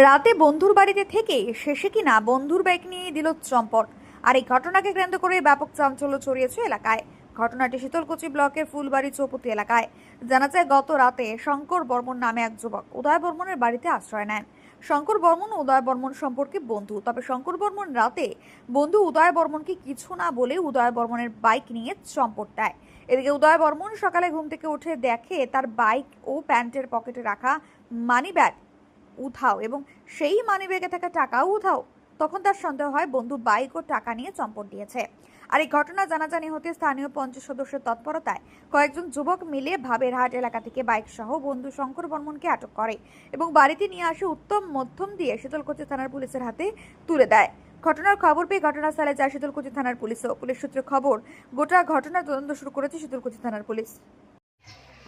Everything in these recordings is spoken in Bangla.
রাতে বন্ধুর বাড়িতে থেকে শেষে কিনা বন্ধুর বাইক নিয়ে দিল চম্পট। আর এই ঘটনাকে কেন্দ্র করে ব্যাপক চাঞ্চল্য ছড়িয়েছে এলাকায়। ঘটনাটি শীতলকুচি ব্লকের ফুলবাড়ি চৌপতি এলাকায়। জানা যায়, গত রাতে শঙ্কর বর্মন নামে এক যুবক উদয় বর্মনের বাড়িতে আশ্রয় নেন। শঙ্কর বর্মন উদয় বর্মন সম্পর্কে বন্ধু। তবে শঙ্কর বর্মন রাতে বন্ধু উদয় বর্মনকে কিছু না বলে উদয় বর্মনের বাইক নিয়ে চম্পট দেয়। এদিকে উদয় বর্মন সকালে ঘুম থেকে উঠে দেখে তার বাইক ও প্যান্টের পকেটে রাখা মানি ব্যাগ উঠাও এবং সেই মানিব্যাগে থাকা টাকাও উঠাও। তখন তার সন্দেহ হয়, বন্ধু বাইক ও টাকা নিয়ে চম্পট দিয়েছে। আর এই ঘটনা জানাজানি হতে স্থানীয় পঞ্চাশ সদস্যের তৎপরতায় কয়েকজন যুবক মিলে ভাবেরহাট এলাকা থেকে বাইক সহ বন্ধু শঙ্কর বর্মনকে আটক করে এবং বাড়িতে নিয়ে আসে উত্তম মধ্যম দিয়ে শীতলকুচি থানার পুলিশের হাতে তুলে দেয়। ঘটনার খবর পেয়ে ঘটনাস্থলে যায় শীতলকুচি থানার পুলিশও পুলিশ সূত্রে খবর, গোটা ঘটনার তদন্ত শুরু করেছে শীতলকুচি থানার পুলিশ।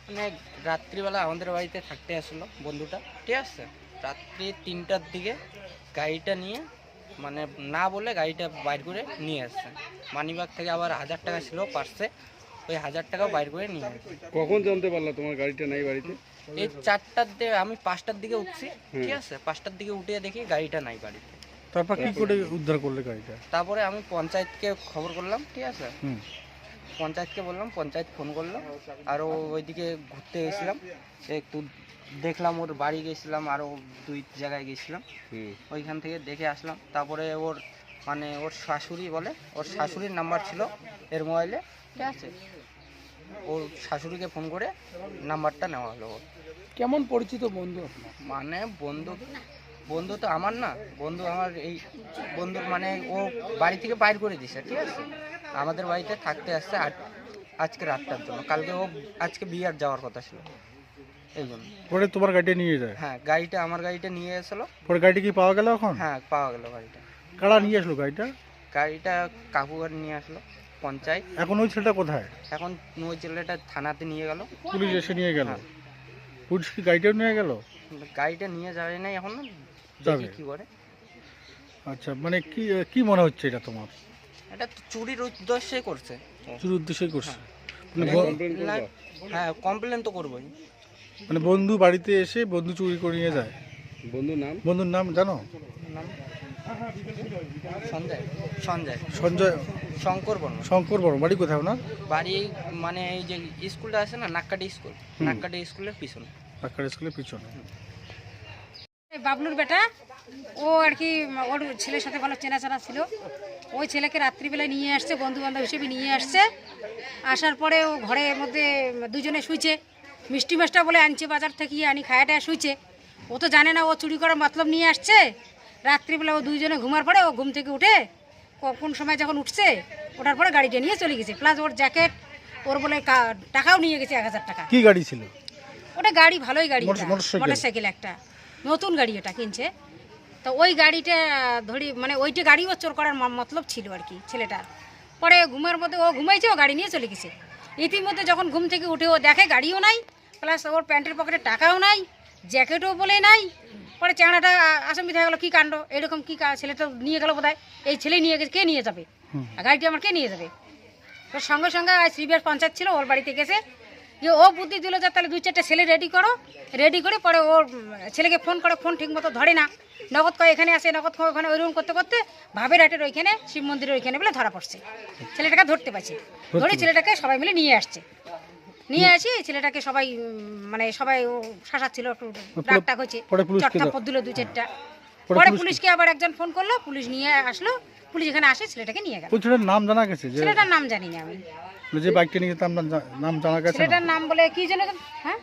মানে রাত্রিবেলা আমাদের বাড়িতে থাকতে আসলো বন্ধুটা। ঠিক আছে? রাত্রি তিনটার দিকে গাড়িটা নিয়ে মানে না বলে গাড়িটা বাইর করে নিয়ে আসছে। মানিবাগ থেকে আবার হাজার টাকা ছিল পার্সে ওই হাজার টাকা বাইর করে নিয়ে আসছে। কখন জানতে পারলা তোমার গাড়িটা নাই বাড়িতে? এই চারটার দিকে আমি পাঁচটার দিকে উঠছি ঠিক আছে? পাঁচটার দিকে উঠে দেখি গাড়িটা নাই বাড়িতে। তারপর কি করে উদ্ধার করলে গাড়িটা? তারপরে আমি পঞ্চায়েতকে খবর করলাম ঠিক আছে? হুম। পঞ্চায়েতকে বললাম পঞ্চায়েত ফোন করল আরও ওইদিকে ঘুরতে গেছিলাম একটু দেখলাম ওর বাড়ি গেছিলাম আরও দুই জায়গায় গেছিলাম। ওইখান থেকে দেখে আসলাম। তারপরে ওর মানে ওর শাশুড়ি বলে ওর শাশুড়ির নাম্বার ছিল এর মোবাইলে ঠিক আছে? ওর শাশুড়িকে ফোন করে নাম্বারটা নেওয়া হলো ওর। কেমন পরিচিত বন্ধু আপনার? মানে বন্ধু বন্ধু তো আমার না বন্ধু আমার এই বন্ধু মানে ও বাড়ি থেকে বাইর করে দিছে ঠিক আছে? আমাদের বাড়িতে থাকতে আসছে আট আজকে রাতটার জন্য। কালকে ও আজকে বিয়ার যাওয়ার কথা ছিল। পরে তোমার গাড়িটা নিয়ে যায়? হ্যাঁ গাড়িটা আমার গাড়িটা নিয়ে এসলো। পরে গাড়িটা কি পাওয়া গেল এখন? হ্যাঁ পাওয়া গেল গাড়িটা। কারা নিয়ে আসলো গাড়িটা? গাড়িটা কাকু গাড়ি নিয়ে আসলো পঞ্চায়েত। এখন ওই ছেলেটা কোথায়? এখন ওই ছেলেটা থানাতে নিয়ে গেল। পুলিশ এসে নিয়ে গেল? হ্যাঁ। পুলিশ কি গাড়িটাও নিয়ে গেল? গাড়িটা নিয়ে যাবে না এখন যাবে। দেখি কি করে। আচ্ছা মানে কি কি মনে হচ্ছে এটা তোমার? এটা তো চুরির উদ্দেশ্যে করছে। ও। চুর উদ্দেশ্যই করছে মানে মানে ব- না- হ্যাঁ কমপ্লেন তো করবোই। মানে বন্ধু বাড়িতে এসে বন্ধু চুরি করে নিয়ে যায়। বন্ধুর নাম? বন্ধুর নাম জানো? সঞ্জয়। সঞ্জয়। সঞ্জয়। শঙ্কর বর্মা শঙ্কর বড় বাড়ি কোথায় ওনার? বাড়ি মানে এই যে স্কুলটা আছে না নাক্কাটি স্কুল। নাক্কাটি স্কুলের পিছনে। স্কুলের পিছনে। বাবলুর বেটা ও আর কি ওর ছেলের সাথে ভালো চেনাচানা ছিল। ওই ছেলেকে রাত্রিবেলায় নিয়ে আসছে বন্ধু বান্ধব হিসেবে নিয়ে আসছে। আসার পরে ও ঘরের মধ্যে দুজনে শুইছে। মিষ্টি মাছটা বলে আনছে বাজার থেকে আনি খায়াটা শুইছে। ও তো জানে না ও চুরি করার মতলব নিয়ে আসছে। রাত্রিবেলা ও দুইজনে ঘুমার পরে ও ঘুম থেকে উঠে ক- কোন সময় যখন উঠছে ওঠার পরে গাড়িটা নিয়ে চলে গেছে। প্লাস ওর জ্যাকেট ওর বলে টাকাও নিয়ে গেছে এক হাজার টাকা। কি গাড়ি ছিল? ওটা গাড়ি ভালোই গাড়ি মোটর- মোটরসাইকেল? সাইকেল একটা। নতুন গাড়ি ওটা কিনছে। তো ওই গাড়িটা ধরি মানে ওইটা গাড়িও চোর করার মতলব ছিল আর কি ছেলেটার। পরে ঘুমের মধ্যে ও ঘুমাইছে ও গাড়ি নিয়ে চলে গেছে। ইতিমধ্যে যখন ঘুম থেকে উঠে ও দেখে গাড়িও নাই প্লাস ওর প্যান্টের পকেটে টাকাও নাই জ্যাকেটও বলে নাই পরে চেহারাটা আসামি দেখা গেলো কী কাণ্ড? এরকম কী কা- তো নিয়ে গেলো বোধহয়। এই ছেলে নিয়ে গেছে কে নিয়ে যাবে? আর গাড়িটি আমার কে নিয়ে যাবে? তো সঙ্গে সঙ্গে আজ সিবিআর পঞ্চায়েত ছিল ওর বাড়িতে গেছে। যে ও বুদ্ধি দিল যে তাহলে দুই চারটে ছেলে রেডি করো রেডি করে পরে ওর ছেলেকে ফোন করে ফোন ঠিক মতো ধরে না। নগদ কয় এখানে আসে নগদ কয় ওখানে ওইরকম করতে করতে ভাবের হাটের ওইখানে শিব মন্দিরের ওইখানে বলে ধরা পড়ছে। ছেলেটাকে ধরতে পারছে। ধরে ছেলেটাকে সবাই মিলে নিয়ে আসছে। নিয়ে আসি ছেলেটাকে সবাই মানে সবাই ও শাসাচ্ছিল একটু ডাক টাক চটকা দাও। দিল দু চারটা। পরে পুলিশকে- আবার একজন ফোন করল পুলিশ নিয়ে আসলো পুলিশ এখানে আসে ছেলেটাকে নিয়ে গেল। ওই ছেলের নাম জানা গেছে যে ছেলেটার নাম জানি না আমি যে বাইকটা নিয়ে যেতাম নাম জানা গেছে ছেলেটার নাম বলে কি যেন হ্যাঁ?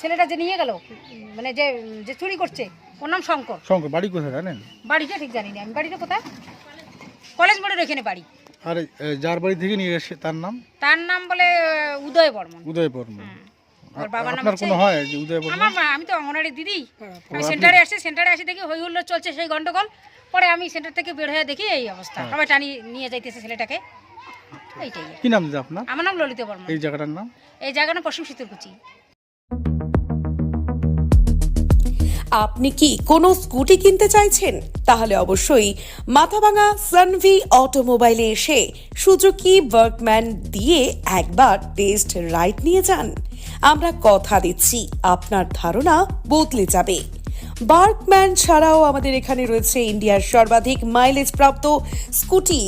ছেলেটা যে নিয়ে গেল মানে যে যে চুরি করছে ওর নাম শঙ্কর। শঙ্কর বাড়ি কোথায় জানেন? বাড়িটা ঠিক জানি না আমি। বাড়িটা কোথায়? কলেজ মোড়ের ওইখানে বাড়ি। আর যার বাড়ি থেকে নিয়ে এসে তার নাম? তার নাম বলে উদয় বর্মন। উদয় বর্মন। আপনার কোনো হয় যে উদয় আমার মা- আমি তো অঙ্গনারী দিদি। আমি সেন্টারে আসছি সেন্টারে আসি দেখি হই হুল্লোড় চলছে সেই গন্ডগোল। পরে আমি সেন্টার থেকে বের হয়ে দেখি এই অবস্থা। সবাই টানি নিয়ে যাইতেছে ছেলেটাকে। এইটাই। কি নাম দিদি আপনার? আমার নাম ললিত বর্মন। এই জায়গাটার নাম? এই জায়গাটা পশ্চিম শীতলকুচি আপনি কি কোনো স্কুটি কিনতে চাইছেন? তাহলে অবশ্যই মাথাভাঙা সানভি অটোমোবাইলে এসে সুজুকি ওয়ার্কম্যান দিয়ে একবার টেস্ট রাইড নিয়ে যান। আমরা কথা দিচ্ছি। আপনার ধারণা বদলে যাবে। বার্কম্যান ছাড়াও আমাদের এখানে রয়েছে ইন্ডিয়ার সর্বাধিক মাইলেজ প্রাপ্ত scooty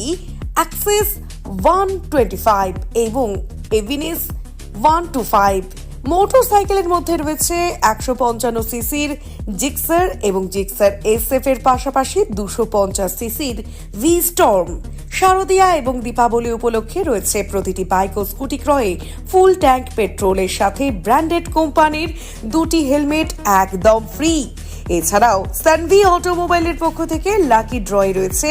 Access one twenty five এবং এভিনিস ওয়ান টু ফাইভ। মোটরসাইকেলের মধ্যে রয়েছে একশো পঞ্চান্ন সিসির জিক্সার এবং জিক্সার এসএফ এর পাশাপাশি দুশো পঞ্চাশ সিসির ভি স্টর্ম শারদিয়া এবং দীপাবলি উপলক্ষে রয়েছে প্রতিটি বাইক ও স্কুটি ক্রয়ে ফুল ট্যাঙ্ক পেট্রোলের সাথে ব্র্যান্ডেড কোম্পানির দুটি হেলমেট একদম ফ্রি। এছাড়াও সানভি অটোমোবাইলের পক্ষ থেকে লাকি ড্রয় রয়েছে